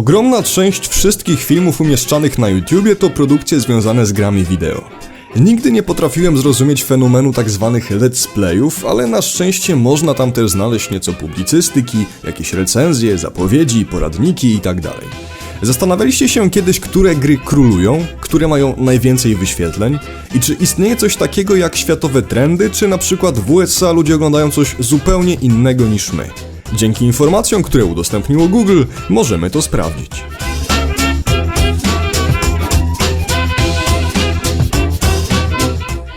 Ogromna część wszystkich filmów umieszczanych na YouTubie to produkcje związane z grami wideo. Nigdy nie potrafiłem zrozumieć fenomenu tak zwanych let's playów, ale na szczęście można tam też znaleźć nieco publicystyki, jakieś recenzje, zapowiedzi, poradniki itd. Zastanawialiście się kiedyś, które gry królują, które mają najwięcej wyświetleń i czy istnieje coś takiego jak światowe trendy, czy na przykład w USA ludzie oglądają coś zupełnie innego niż my. Dzięki informacjom, które udostępniło Google, możemy to sprawdzić.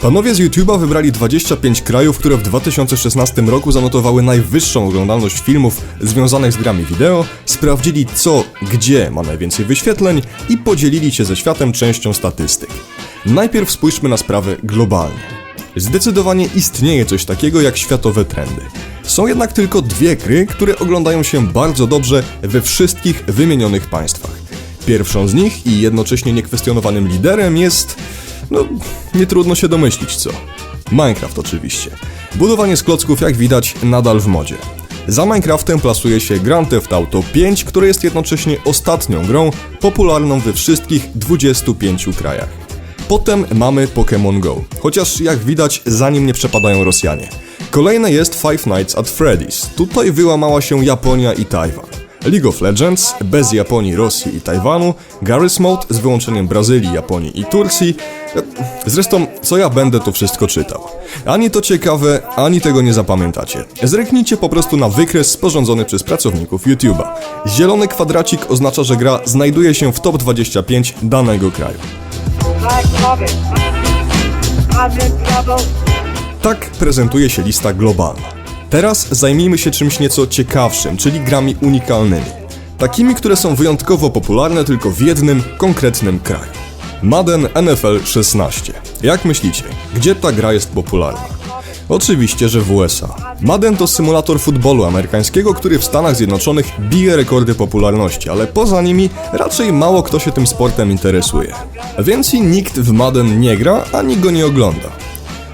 Panowie z YouTube'a wybrali 25 krajów, które w 2016 roku zanotowały najwyższą oglądalność filmów związanych z grami wideo, sprawdzili co, gdzie ma najwięcej wyświetleń i podzielili się ze światem częścią statystyk. Najpierw spójrzmy na sprawę globalnie. Zdecydowanie istnieje coś takiego jak światowe trendy. Są jednak tylko dwie gry, które oglądają się bardzo dobrze we wszystkich wymienionych państwach. Pierwszą z nich i jednocześnie niekwestionowanym liderem jest no, nie trudno się domyślić co. Minecraft oczywiście. Budowanie z klocków, jak widać, nadal w modzie. Za Minecraftem plasuje się Grand Theft Auto 5, które jest jednocześnie ostatnią grą popularną we wszystkich 25 krajach. Potem mamy Pokémon Go, chociaż jak widać za nim nie przepadają Rosjanie. Kolejne jest Five Nights at Freddy's. Tutaj wyłamała się Japonia i Tajwan. League of Legends bez Japonii, Rosji i Tajwanu, Garry's Mode z wyłączeniem Brazylii, Japonii i Turcji. Zresztą, co ja będę to wszystko czytał. Ani to ciekawe, ani tego nie zapamiętacie. Zreknijcie po prostu na wykres sporządzony przez pracowników YouTube'a. Zielony kwadracik oznacza, że gra znajduje się w top 25 danego kraju. Tak prezentuje się lista globalna. Teraz zajmijmy się czymś nieco ciekawszym, czyli grami unikalnymi. Takimi, które są wyjątkowo popularne tylko w jednym, konkretnym kraju. Madden NFL 16. Jak myślicie, gdzie ta gra jest popularna? Oczywiście, że w USA. Madden to symulator futbolu amerykańskiego, który w Stanach Zjednoczonych bije rekordy popularności, ale poza nimi raczej mało kto się tym sportem interesuje. Więc i nikt w Madden nie gra, ani go nie ogląda.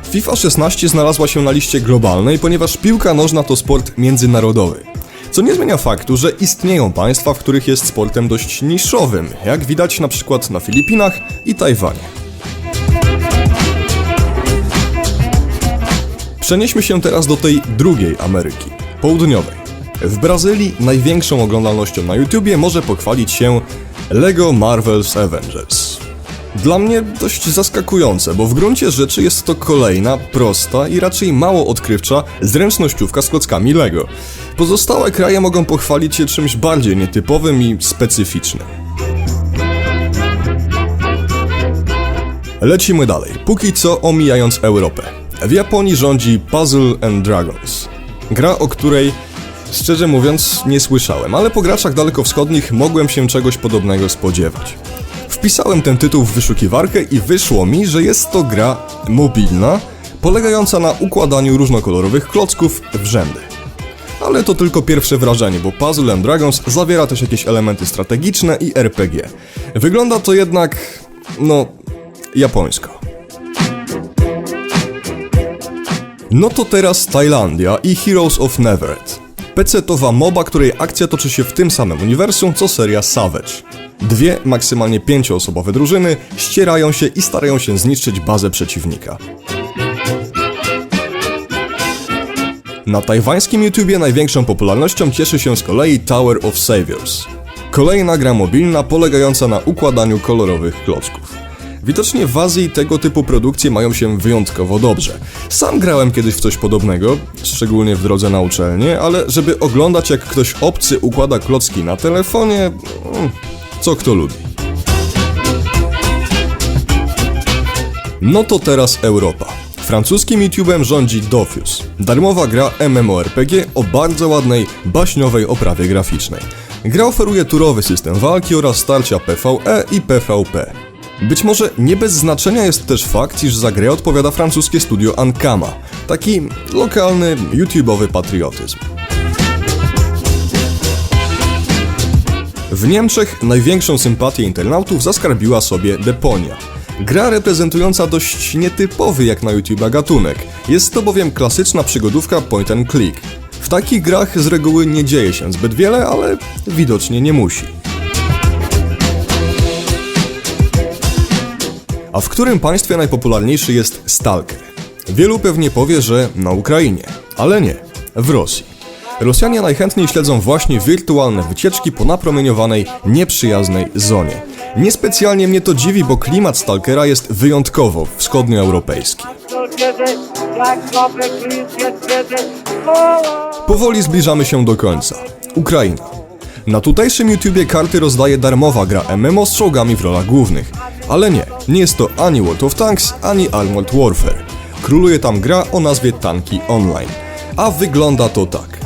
FIFA 16 znalazła się na liście globalnej, ponieważ piłka nożna to sport międzynarodowy. Co nie zmienia faktu, że istnieją państwa, w których jest sportem dość niszowym, jak widać na przykład na Filipinach i Tajwanie. Przenieśmy się teraz do tej drugiej Ameryki, południowej. W Brazylii największą oglądalnością na YouTubie może pochwalić się LEGO Marvel's Avengers. Dla mnie dość zaskakujące, bo w gruncie rzeczy jest to kolejna, prosta i raczej mało odkrywcza zręcznościówka z klockami Lego. Pozostałe kraje mogą pochwalić się czymś bardziej nietypowym i specyficznym. Lecimy dalej, póki co omijając Europę. W Japonii rządzi Puzzle and Dragons. Gra, o której szczerze mówiąc nie słyszałem, ale po graczach dalekowschodnich mogłem się czegoś podobnego spodziewać. Wpisałem ten tytuł w wyszukiwarkę i wyszło mi, że jest to gra mobilna, polegająca na układaniu różnokolorowych klocków w rzędy. Ale to tylko pierwsze wrażenie, bo Puzzle and Dragons zawiera też jakieś elementy strategiczne i RPG. Wygląda to jednak, no, japońsko. No to teraz Tajlandia i Heroes of Neverett. PC-towa MOBA, której akcja toczy się w tym samym uniwersum co seria Savage. Dwie, maksymalnie pięcioosobowe drużyny ścierają się i starają się zniszczyć bazę przeciwnika. Na tajwańskim YouTubie największą popularnością cieszy się z kolei Tower of Saviors. Kolejna gra mobilna polegająca na układaniu kolorowych klocków. Widocznie w Azji tego typu produkcje mają się wyjątkowo dobrze. Sam grałem kiedyś w coś podobnego, szczególnie w drodze na uczelnię, ale żeby oglądać jak ktoś obcy układa klocki na telefonie, mm, co kto lubi. No to teraz Europa. Francuskim YouTubem rządzi Dofus. Darmowa gra MMORPG o bardzo ładnej, baśniowej oprawie graficznej. Gra oferuje turowy system walki oraz starcia PvE i PvP. Być może nie bez znaczenia jest też fakt, iż za grę odpowiada francuskie studio Ankama, taki lokalny, YouTubeowy patriotyzm. W Niemczech największą sympatię internautów zaskarbiła sobie Deponia. Gra reprezentująca dość nietypowy jak na YouTube gatunek. Jest to bowiem klasyczna przygodówka point and click. W takich grach z reguły nie dzieje się zbyt wiele, ale widocznie nie musi. A w którym państwie najpopularniejszy jest Stalker? Wielu pewnie powie, że na Ukrainie, ale nie, w Rosji. Rosjanie najchętniej śledzą właśnie wirtualne wycieczki po napromieniowanej, nieprzyjaznej zonie. Niespecjalnie mnie to dziwi, bo klimat Stalkera jest wyjątkowo wschodnioeuropejski. Powoli zbliżamy się do końca. Ukraina. Na tutejszym YouTubie karty rozdaje darmowa gra MMO z czołgami w rolach głównych. Ale nie, nie jest to ani World of Tanks, ani Armored Warfare. Króluje tam gra o nazwie Tanki Online. A wygląda to tak.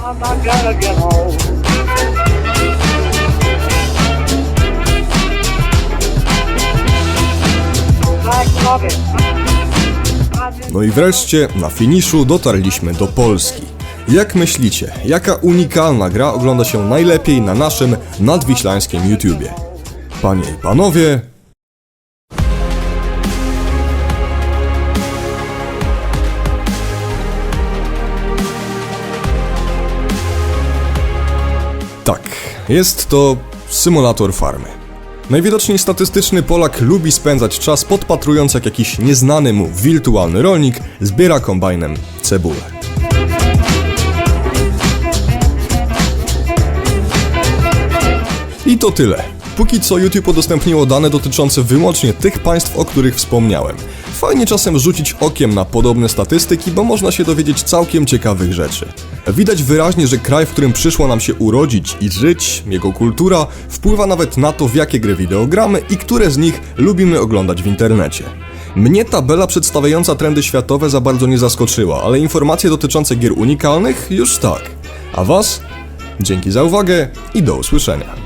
No i wreszcie, na finiszu dotarliśmy do Polski. Jak myślicie, jaka unikalna gra ogląda się najlepiej na naszym nadwiślańskim YouTubie? Panie i panowie, Tak, jest to symulator farmy. Najwidoczniej statystyczny Polak lubi spędzać czas podpatrując jak jakiś nieznany mu wirtualny rolnik zbiera kombajnem cebulę. I to tyle. Póki co YouTube udostępniło dane dotyczące wyłącznie tych państw, o których wspomniałem. Fajnie czasem rzucić okiem na podobne statystyki, bo można się dowiedzieć całkiem ciekawych rzeczy. Widać wyraźnie, że kraj, w którym przyszło nam się urodzić i żyć, jego kultura, wpływa nawet na to, w jakie gry wideo gramy i które z nich lubimy oglądać w internecie. Mnie tabela przedstawiająca trendy światowe za bardzo nie zaskoczyła, ale informacje dotyczące gier unikalnych już tak. A was? Dzięki za uwagę i do usłyszenia.